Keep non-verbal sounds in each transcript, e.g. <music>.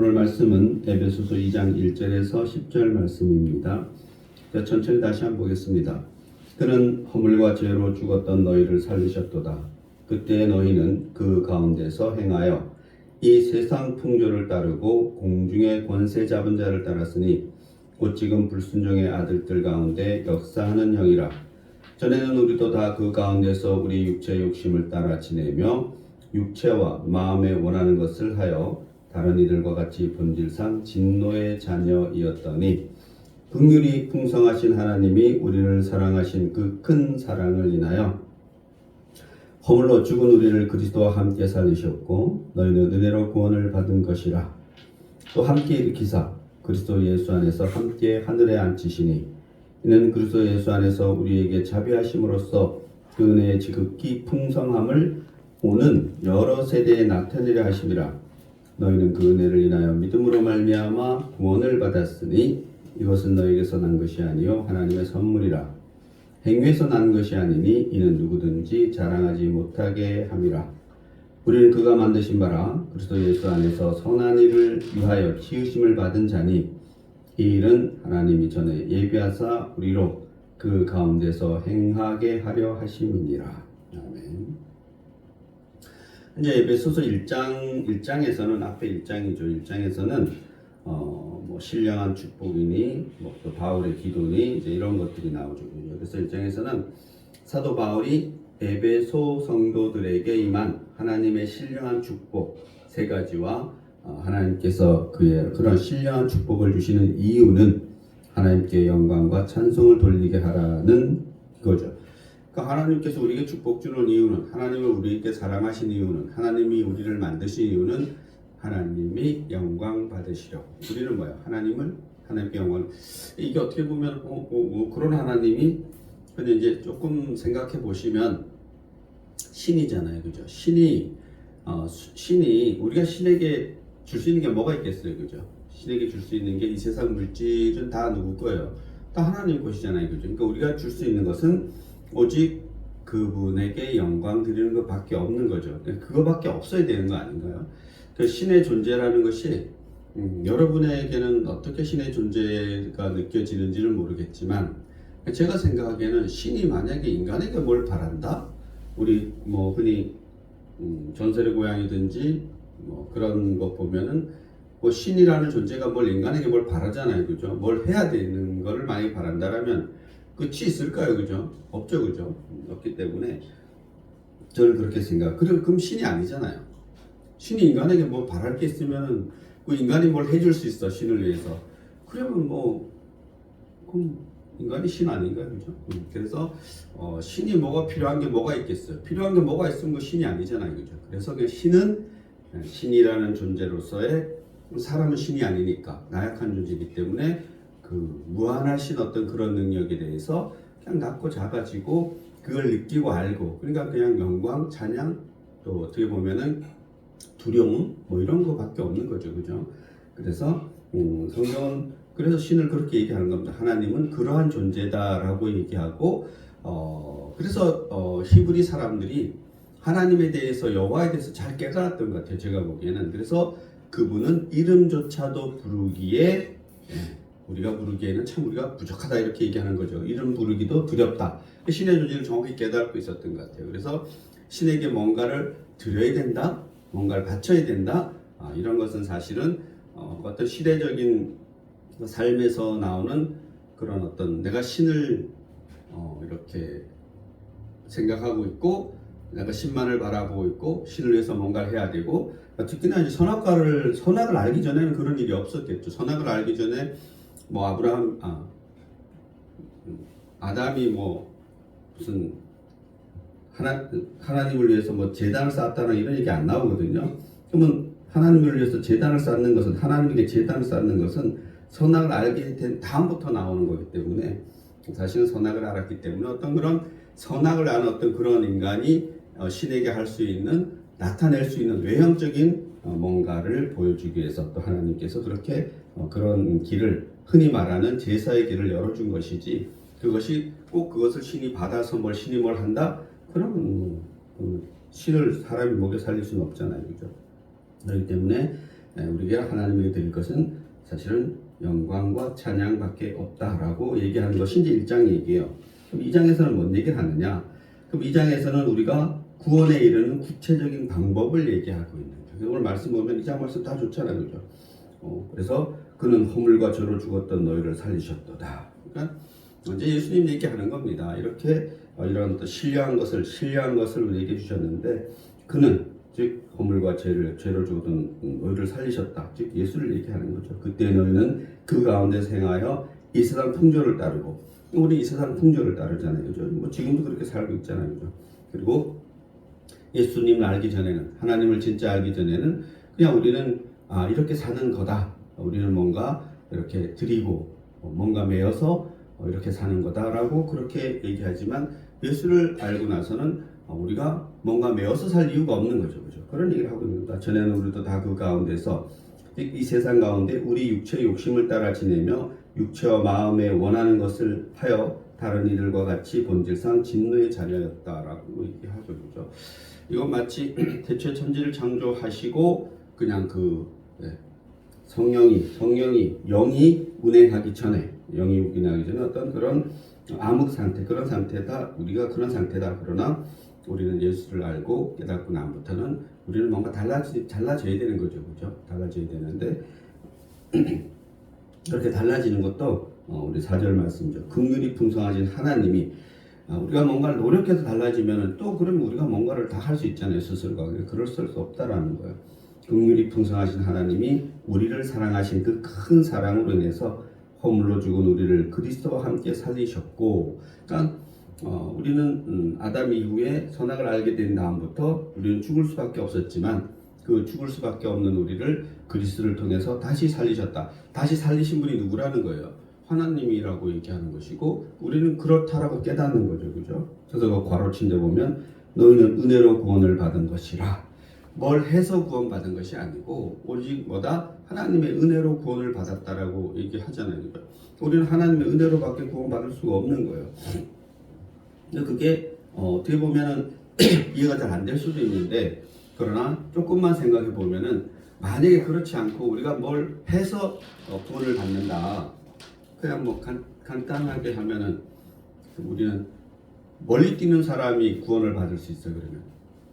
오늘 말씀은 에베소서 2장 1절에서 10절 말씀입니다. 자, 천천히 다시 한번 보겠습니다. 그는 허물과 죄로 죽었던 너희를 살리셨도다. 그때 너희는 그 가운데서 행하여 이 세상 풍조를 따르고 공중의 권세 잡은 자를 따랐으니 곧 지금 불순종의 아들들 가운데 역사하는 형이라. 전에는 우리도 다 그 가운데서 우리 육체 욕심을 따라 지내며 육체와 마음에 원하는 것을 하여 다른 이들과 같이 본질상 진노의 자녀이었더니 긍휼이 풍성하신 하나님이 우리를 사랑하신 그 큰 사랑을 인하여 허물로 죽은 우리를 그리스도와 함께 살리셨고 너희는 은혜로 구원을 받은 것이라. 또 함께 일으키사 그리스도 예수 안에서 함께 하늘에 앉히시니 이는 그리스도 예수 안에서 우리에게 자비하심으로써 그 은혜의 지극히 풍성함을 오는 여러 세대에 나타내려 하심이라 너희는 그 은혜를 인하여 믿음으로 말미암아 구원을 받았으니 이것은 너에게서 난 것이 아니요 하나님의 선물이라. 행위에서 난 것이 아니니 이는 누구든지 자랑하지 못하게 함이라. 우리는 그가 만드신 바라. 그리스도 예수 안에서 선한 일을 위하여 치유심을 받은 자니 이 일은 하나님이 전에 예비하사 우리로 그 가운데서 행하게 하려 하심이니라. 이제 에베소서 1장 1장에서는 앞에 1장이죠. 1장에서는 어, 뭐 신령한 축복이니 뭐 또 바울의 기도니 이제 이런 것들이 나오죠. 그래서 1장에서는 사도 바울이 에베소 성도들에게 임한 하나님의 신령한 축복 세 가지와 어, 하나님께서 그의 그런 신령한 축복을 주시는 이유는 하나님께 영광과 찬송을 돌리게 하라는 거죠. 그러니까 하나님께서 우리에게 축복 주는 이유는 하나님을 우리에게 사랑하신 이유는 하나님이 우리를 만드신 이유는 하나님이 영광 받으시려고. 우리는 뭐야 하나님을 하나님께 영광 이게 어떻게 보면 어, 어, 어, 그런 하나님이 근데 이제 조금 생각해 보시면 신이잖아요. 그죠? 신이 어, 수- 신이 우리가 신에게 줄 수 있는 게 뭐가 있겠어요? 그죠? 신에게 줄 수 있는 게 이 세상 물질은 다 누구 거예요? 다 하나님 것이잖아요. 그죠? 그러니까 우리가 줄 수 있는 것은 오직 그분에게 영광 드리는 것밖에 없는 거죠. 그거밖에 없어야 되는 거 아닌가요? 그 신의 존재라는 것이 음, 여러분에게는 어떻게 신의 존재가 느껴지는지는 모르겠지만 제가 생각하기에는 신이 만약에 인간에게 뭘 바란다? 우리 뭐 흔히 음, 전설의 고향이든지 뭐 그런 거 보면은 뭐 신이라는 존재가 뭘 인간에게 뭘 바라잖아요, 그죠? 뭘 해야 되는 거를 많이 바란다라면 끝이 있을까요, 그죠? 없죠, 그죠? 없기 때문에 저는 그렇게 생각. 그럼 그럼 신이 아니잖아요. 신이 인간에게 뭐 바랄 게 있으면은 그 인간이 뭘 해줄 수 있어 신을 위해서. 그러면 뭐 그럼 인간이 신 아닌가요, 그죠? 음, 그래서 어, 신이 뭐가 필요한 게 뭐가 있겠어요? 필요한 게 뭐가 있으면 그 신이 아니잖아요, 그죠? 그래서 그 신은 신이라는 존재로서의 사람은 신이 아니니까 나약한 존재이기 때문에 그 무한하신 어떤 그런 능력에 대해서 그냥 낮고 작아지고 그걸 느끼고 알고 그러니까 그냥 영광, 찬양 또 어떻게 보면은 두려움 뭐 이런 거밖에 없는 거죠, 그죠? 그래서 음, 성경은 그래서 신을 그렇게 얘기하는 겁니다. 하나님은 그러한 존재다라고 얘기하고 어, 그래서 어, 히브리 사람들이 하나님에 대해서 여호와에 대해서 잘 깨달았던 것 같아요. 제가 보기에는 그래서 그분은 이름조차도 부르기에 예, 우리가 부르기에는 참 우리가 부족하다 이렇게 얘기하는 거죠. 이름 부르기도 두렵다. 신의 존재를 정확히 깨닫고 있었던 것 같아요. 그래서 신에게 뭔가를 드려야 된다, 뭔가를 바쳐야 된다. 아, 이런 것은 사실은 어, 어떤 시대적인 삶에서 나오는 그런 어떤 내가 신을 어, 이렇게 생각하고 있고 내가 신만을 바라보고 있고 신을 위해서 뭔가를 해야 되고 특히나 이제 선악과를 선악을 알기 전에는 그런 일이 없었겠죠. 선악을 알기 전에 뭐 아브라함 아 아담이 뭐 무슨 하나 하나님을 위해서 뭐 재단을 쌓았다는 이런 얘기 안 나오거든요. 그러면 하나님을 위해서 재단을 쌓는 것은 하나님에게 재단을 쌓는 것은 선악을 알게 된 다음부터 나오는 거기 때문에 사실은 선악을 알았기 때문에 어떤 그런 선악을 아는 어떤 그런 인간이 어, 신에게 할 수 있는 나타낼 수 있는 외형적인 어, 뭔가를 보여주기 위해서 또 하나님께서 그렇게 어, 그런 길을 흔히 말하는 제사의 길을 열어준 것이지 그것이 꼭 그것을 신이 받아서 뭘 신이 뭘 한다 그러면 뭐, 그 신을 사람이 먹여 살릴 수는 없잖아요 그죠 그렇기 때문에 예, 우리가 하나님에게 드릴 것은 사실은 영광과 찬양밖에 없다라고 얘기하는 이제 1장 얘기예요. 그럼 2장에서는 뭔 얘기를 하느냐? 그럼 2장에서는 우리가 구원에 이르는 구체적인 방법을 얘기하고 있는 거예요. 오늘 말씀 보면 2장 말씀 다 좋잖아요. 그죠? 어, 그래서 그는 허물과 저로 죽었던 너희를 살리셨도다. 그러니까 이제 예수님 얘기하는 겁니다. 이렇게 어, 이런 또 신령한 것을 신령한 것을 얘기해 주셨는데 그는 즉 허물과 죄를 죄로 죽었던 너희를 살리셨다. 즉 예수를 얘기하는 거죠. 그때 너희는 그 가운데 생하여 이 세상 풍조를 따르고 우리 이 세상 풍조를 따르잖아요. 그죠? 뭐 지금도 그렇게 살고 있잖아요. 그죠? 그리고 예수님을 알기 전에는 하나님을 진짜 알기 전에는 그냥 우리는 아 이렇게 사는 거다. 우리는 뭔가 이렇게 드리고 어, 뭔가 매여서 어, 이렇게 사는 거다라고 그렇게 얘기하지만 예수를 알고 나서는 어, 우리가 뭔가 매어서 살 이유가 없는 거죠, 그죠? 그런 얘기를 하고 있는 거다. 전에는 우리도 다 그 가운데서 이- 이 세상 가운데 우리 육체의 욕심을 따라 지내며 육체와 마음에 원하는 것을 하여 다른 이들과 같이 본질상 진노의 자녀였다라고 얘기하죠, 그죠? 이건 마치 <clears throat> 대체 천지를 창조하시고 그냥 그 네, 성령이 성령이 영이 운행하기 전에 영이 운행하기 전에 어떤 그런 암흑 상태 그런 상태다. 우리가 그런 상태다. 그러나 우리는 예수를 알고 깨닫고 난부터는 우리는 뭔가 달라지 달라져야 되는 거죠. 그죠? 달라져야 되는데 <clears throat> 그렇게 달라지는 것도 어, 우리 사절 말씀이죠. 긍휼이 풍성하신 하나님이 아, 우리가 뭔가를 노력해서 달라지면 또 그러면 우리가 뭔가를 다 할 수 있잖아요 스스로가. 그럴 수 없다라는 거예요 긍휼이 풍성하신 하나님이 우리를 사랑하신 그 큰 사랑으로 인해서 허물로 죽은 우리를 그리스도와 함께 살리셨고, 그러니까 어, 우리는 음, 아담 이후에 선악을 알게 된 다음부터 우리는 죽을 수밖에 없었지만 그 죽을 수밖에 없는 우리를 그리스도를 통해서 다시 살리셨다. 다시 살리신 분이 누구라는 거예요? 하나님이라고 얘기하는 것이고 우리는 그렇다라고 깨닫는 거죠, 그죠? 그래서 그 괄호친 데 보면 너희는 은혜로 구원을 받은 것이라. 뭘 해서 구원받은 것이 아니고 오직 뭐다 하나님의 은혜로 구원을 받았다라고 얘기하잖아요. 그죠? 우리는 하나님의 은혜로밖에 구원받을 수가 없는 거예요. 근데 그게 어, 어떻게 보면은 <clears throat> 이해가 잘 안 될 수도 있는데 그러나 조금만 생각해 보면은 만약에 그렇지 않고 우리가 뭘 해서 어, 구원을 받는다. 그냥 뭐 간, 간단하게 하면은 우리는 멀리 뛰는 사람이 구원을 받을 수 있어 그러면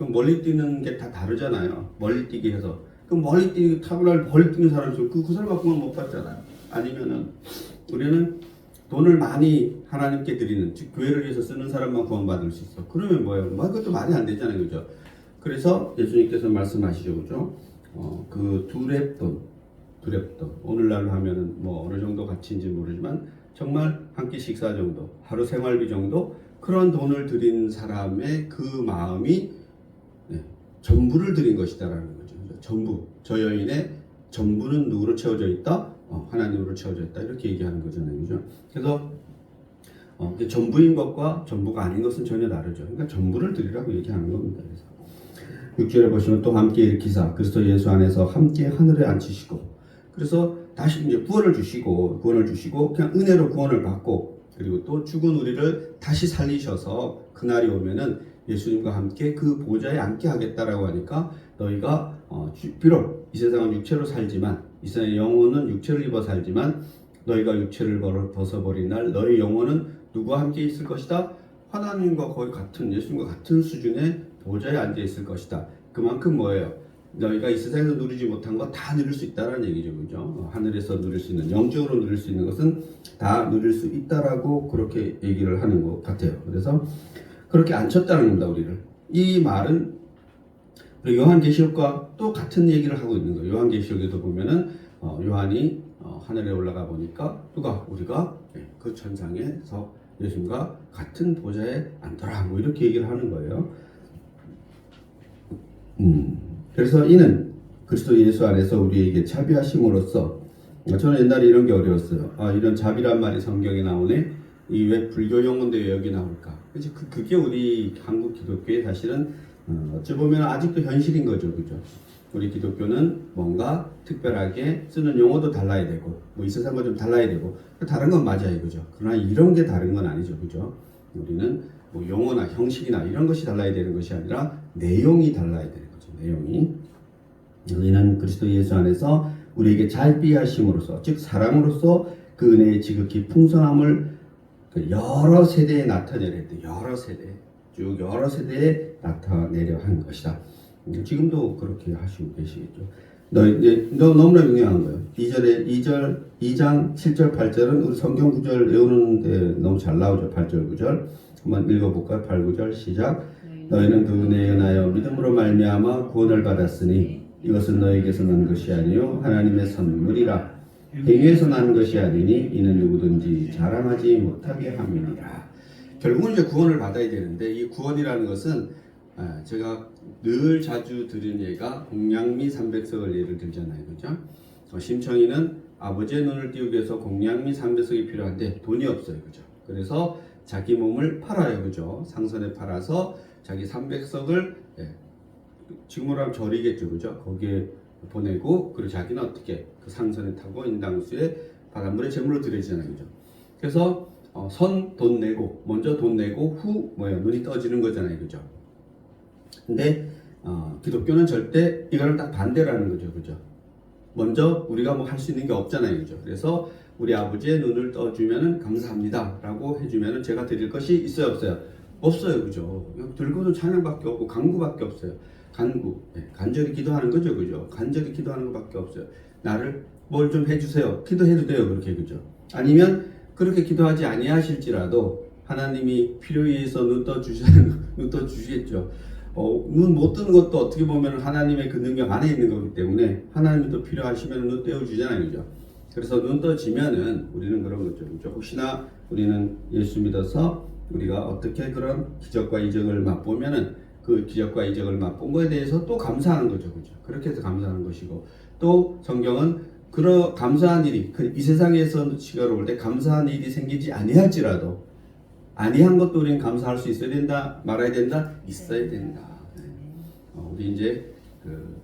그럼 멀리 뛰는 게 다 다르잖아요. 멀리 뛰게 해서 그럼 멀리 뛰 타고날 멀리 뛰는 그, 그 사람 구원 못 받잖아요. 아니면은 우리는 돈을 많이 하나님께 드리는 즉 교회를 위해서 쓰는 사람만 구원받을 수 있어. 그러면 뭐예요? 뭐 그것도 말이 안 되잖아요, 그죠? 그래서 예수님께서 말씀하시죠, 그죠? 어, 그 두랩돈, 두랩돈 오늘날로 하면은 뭐 어느 정도 가치인지 모르지만 정말 한 끼 식사 정도, 하루 생활비 정도 그런 돈을 드린 사람의 그 마음이 네, 전부를 드린 것이다라는 거죠. 전부 저 여인의 전부는 누구로 채워져 있다? 어, 하나님으로 채워져 있다 이렇게 얘기하는 거잖아요, 그죠? 그래서 어, 전부인 것과 전부가 아닌 것은 전혀 다르죠. 그러니까 전부를 드리라고 얘기하는 겁니다. 그래서 6절에 보시면 또 함께 일으키사 그리스도 예수 안에서 함께 하늘에 앉히시고 그래서 다시 이제 구원을 주시고 구원을 주시고 그냥 은혜로 구원을 받고 그리고 또 죽은 우리를 다시 살리셔서 그날이 오면은 예수님과 함께 그 보좌에 앉게 하겠다라고 하니까 너희가 어, 주- 비록 이 세상은 육체로 살지만 이 세상의 영혼은 육체를 입어 살지만 너희가 육체를 벗어버린 날 너희 영혼은 누구와 함께 있을 것이다? 하나님과 거의 같은 예수님과 같은 수준의 보좌에 앉아 있을 것이다. 그만큼 뭐예요? 너희가 이 세상에서 누리지 못한 거 다 누릴 수 있다라는 얘기죠, 그죠? 어, 하늘에서 누릴 수 있는 영적으로 누릴 수 있는 것은 다 누릴 수 있다라고 그렇게 얘기를 하는 것 같아요. 그래서 그렇게 앉혔다는 겁니다, 우리를. 이 말은 요한계시록과 또 같은 얘기를 하고 있는 거예요. 요한계시록에도 보면은 어, 요한이 어, 하늘에 올라가 보니까 누가 우리가 예, 그 천상에서 예수님과 같은 보좌에 앉더라 뭐 이렇게 얘기를 하는 거예요. 음, 그래서 이는 그리스도 예수 안에서 우리에게 자비하심으로써 저는 옛날에 이런 게 어려웠어요. 아 이런 자비란 말이 성경에 나오네. 이 왜 불교 왜 여기 나올까? 그치 그, 그게 우리 한국 기독교의 사실은 어, 어찌 보면 아직도 현실인 거죠, 그죠? 우리 기독교는 뭔가 특별하게 쓰는 용어도 달라야 되고, 뭐 이 세상과 좀 달라야 되고, 다른 건 맞아요, 그죠? 그러나 이런 게 다른 건 아니죠, 그죠? 우리는 뭐 용어나 형식이나 이런 것이 달라야 되는 것이 아니라 내용이 달라야 되는 거죠, 내용이. 너희는 그리스도 예수 안에서 우리에게 잘 비하심으로써 즉 사랑으로서 그 은혜의 지극히 풍성함을 그 여러 세대에 나타내려 했대. 여러 세대. 쭉 여러 세대에 나타내려 한 것이다. 음, 지금도 그렇게 하시고 계시겠죠. 너 이제 너 너무나 중요한 거예요. 2절에 2절 2장 7절 8절은 우리 성경 구절 외우는데 너무 잘 나오죠. 8절 9절. 한번 읽어 볼까요? 8 9절 시작. 너희는 그 은혜에 은하여 믿음으로 말미암아 구원을 받았으니 이것은 너희에게서 난 것이 아니요 하나님의 선물이라 행위에서 난 것이 아니니 이는 누구든지 자랑하지 못하게 함이니라. 결국은 이제 구원을 받아야 되는데 이 구원이라는 것은 아, 제가 늘 자주 들은 예가 공양미 300석을 예를 들잖아요, 그죠? 어, 심청이는 아버지의 눈을 띄우기 위해서 공양미 300석이 필요한데 돈이 없어요, 그죠? 그래서 자기 몸을 팔아요, 그죠? 상선에 팔아서 자기 300석을 지금으로 하면 절이겠죠, 그죠? 거기에 보내고 그리고 자기는 어떻게 그 상선에 타고 인당수에 바닷물에 제물로 드리잖아요, 그죠? 그래서 어, 선 돈 내고 먼저 돈 내고 후 뭐야 눈이 떠지는 거잖아요, 그죠? 근데 어, 기독교는 절대 이거를 딱 반대라는 거죠, 그죠? 먼저 우리가 뭐 할 수 있는 게 없잖아요, 그죠? 그래서 우리 아버지의 눈을 떠주면은 감사합니다 라고 해주면은 제가 드릴 것이 있어요, 없어요? 없어요, 그죠? 들고는 찬양밖에 없고 간구밖에 없어요. 간구, 네, 간절히 기도하는 거죠, 그죠? 간절히 기도하는 것밖에 없어요. 나를 뭘 좀 해주세요. 기도해도 돼요, 그렇게 그죠? 아니면 그렇게 기도하지 아니하실지라도 하나님이 필요에 의해서 눈떠 주시는 눈떠 주시겠죠. 어, 눈 못 뜨는 것도 어떻게 보면 하나님의 그 능력 안에 있는 거기 때문에 하나님이 또 필요하시면 눈 떼어 주잖아요, 그죠? 그래서 눈 떠지면은 우리는 그런 거죠, 그죠? 혹시나 우리는 예수 믿어서 우리가 어떻게 그런 기적과 이적을 맛보면은 그 기적과 이적을 맛본 거에 대해서 또 감사하는 거죠, 그죠? 그렇게 해서 감사하는 것이고 또 성경은 그런 감사한 일이 그 이 세상에서 시가로 올때 감사한 일이 생기지 아니할지라도 아니한 것도 우리는 감사할 수 있어야 된다, 말아야 된다, 있어야 된다. 네. 어, 우리 이제 그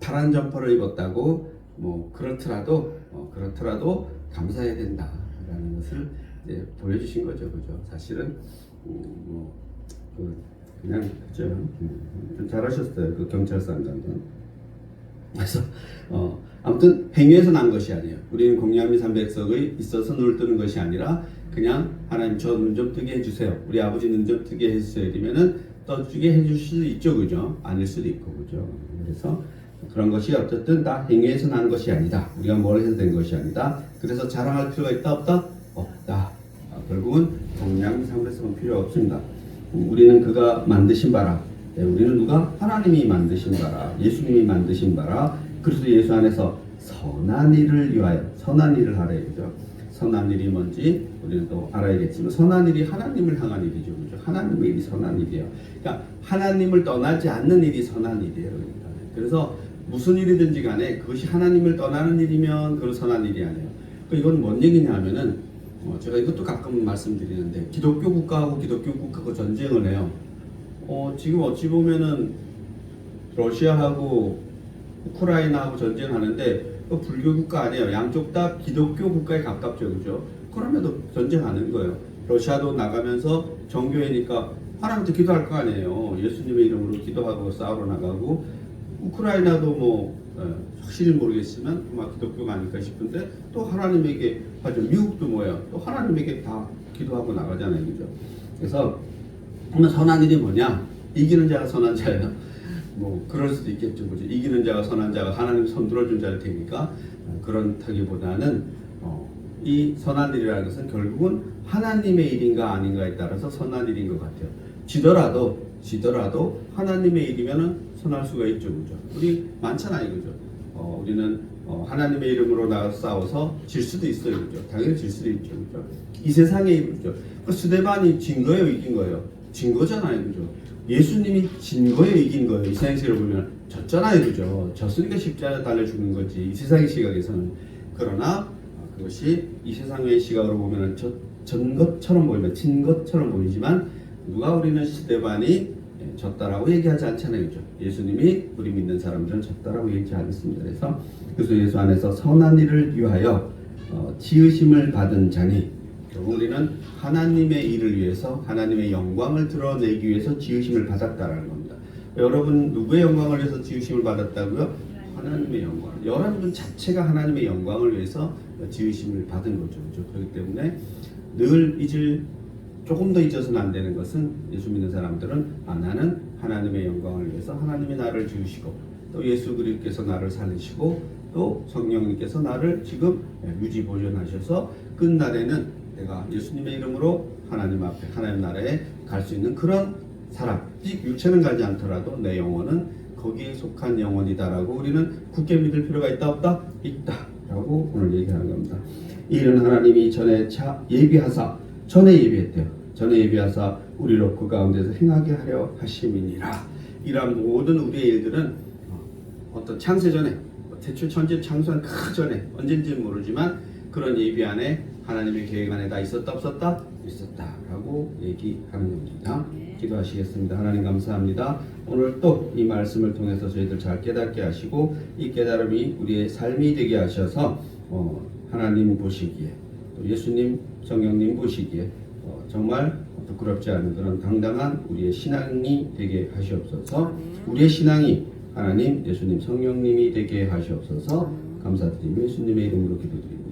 파란 점퍼를 입었다고 뭐 그렇더라도 어, 그렇더라도 감사해야 된다라는 것을 이제 보여주신 거죠, 그죠? 사실은 음, 뭐 그, 그냥 그죠? 음, 좀 잘하셨어요, 그 경찰서장도. 그래서 어, 아무튼 행위에서 난 것이 아니에요. 우리는 공양미 300석의 있어서 눈을 뜨는 것이 아니라 그냥 하나님 저 눈 좀 뜨게 해주세요. 우리 아버지 눈 좀 뜨게 해주세요. 이러면은 떠주게 해줄 수도 있죠, 그죠? 아닐 수도 있고, 그죠? 그래서 그런 것이 어쨌든 다 행위에서 난 것이 아니다. 우리가 뭘 해서 된 것이 아니다. 그래서 자랑할 필요가 있다, 없다? 없다. 아, 결국은 공양미 300석은 필요 없습니다. 음, 우리는 그가 만드신 바라. 네, 우리는 누가 하나님이 만드신 바라, 예수님이 만드신 바라, 그리스도 예수 안에서 선한 일을 위하여 선한 일을 하래 그죠? 선한 일이 뭔지 우리는 또 알아야겠지만 선한 일이 하나님을 향한 일이죠, 그죠? 하나님의 일이 선한 일이에요. 그러니까 하나님을 떠나지 않는 일이 선한 일이에요. 그러니까. 그래서 무슨 일이든지 간에 그것이 하나님을 떠나는 일이면 그건 선한 일이 아니에요. 그 이건 뭔 얘기냐면은 어, 제가 이것도 가끔 말씀드리는데 기독교 국가하고 기독교 국가가 전쟁을 해요. 어, 지금 어찌 보면은 러시아하고 우크라이나하고 전쟁하는데 그 불교 국가 아니에요. 양쪽 다 기독교 국가에 가깝죠, 그죠? 그럼에도 전쟁하는 거예요. 러시아도 나가면서 정교회니까 하나님한테 기도할 거 아니에요. 예수님의 이름으로 기도하고 싸우러 나가고 우크라이나도 뭐 어, 확실히 모르겠지만 아마 기독교가 아닐까 싶은데 또 하나님에게 하죠. 미국도 뭐예요? 또 하나님에게 다 기도하고 나가잖아요, 그죠? 그래서 그러면 선한 일이 뭐냐? 이기는 자가 선한 자예요. 뭐 그럴 수도 있겠죠, 그죠? 이기는 자가 선한 자가 하나님 손 들어준 자일 테니까 어, 그렇다기보다는 어, 이 선한 일이라는 것은 결국은 하나님의 일인가 아닌가에 따라서 선한 일인 것 같아요. 지더라도 지더라도 하나님의 일이면은 선할 수가 있죠, 그죠? 우리 많잖아요, 그죠? 어, 우리는 어, 하나님의 이름으로 나가서 싸워서 질 수도 있어요, 그죠? 당연히 질 수도 있죠, 그죠? 이 세상의 일이죠. 그 스데반이 진 거예요, 이긴 거예요? 진 거잖아요, 그죠? 예수님이 진 거예요, 이긴 거예요? 이 세상 시를 보면 졌잖아요, 그죠? 졌으니까 십자가 달려 죽는 거지. 이 세상의 시각에서는 그러나 어, 그것이 이 세상의 시각으로 보면 전 것처럼 보이면 진 것처럼 보이지만 누가 우리는 스데반이 예, 졌다라고 얘기하지 않잖아요, 그죠? 예수님이 우리 믿는 사람들은 졌다라고 얘기하지 않습니다. 그래서 그래서 예수 안에서 선한 일을 위하여 어, 지으심을 받은 자니 결국 우리는 하나님의 일을 위해서 하나님의 영광을 드러내기 위해서 지으심을 받았다라는 겁니다. 여러분 누구의 영광을 위해서 지으심을 받았다고요? 하나님의 영광. 여러분 자체가 하나님의 영광을 위해서 지으심을 받은 거죠. 그렇죠? 그렇기 때문에 늘 잊을 조금 더 잊어서는 안 되는 것은 예수 믿는 사람들은 아 나는 하나님의 영광을 위해서 하나님이 나를 지으시고 또 예수 그리스도께서 나를 살리시고 또 성령님께서 나를 지금 유지 보존하셔서 끝날에는 내가 예수님의 이름으로 하나님 앞에 하나님 나라에 갈 수 있는 그런 사람. 이 육체는 가지 않더라도 내 영혼은 거기에 속한 영혼이다라고 우리는 굳게 믿을 필요가 있다 없다 있다라고 오늘 얘기하는 겁니다. 이 일은 하나님이 전에 차 예비하사 전에 예비했대요. 전에 예비하사 우리로 그 가운데서 행하게 하려 하심이니라. 이러한 모든 우리의 일들은 어, 어떤 창세 전에 대출 천지 창수한 그 전에 언젠지 모르지만 그런 예비 안에 하나님의 계획 안에 다 있었다 없었다 있었다라고 얘기하는 겁니다. 기도하시겠습니다. 하나님 감사합니다. 오늘 또 이 말씀을 통해서 저희들 잘 깨닫게 하시고 이 깨달음이 우리의 삶이 되게 하셔서 어, 하나님 보시기에 또 예수님 성령님 보시기에 어, 정말 부끄럽지 않은 그런 당당한 우리의 신앙이 되게 하시옵소서. 우리의 신앙이 하나님 예수님 성령님이 되게 하시옵소서. 감사드리며 예수님의 이름으로 기도드립니다.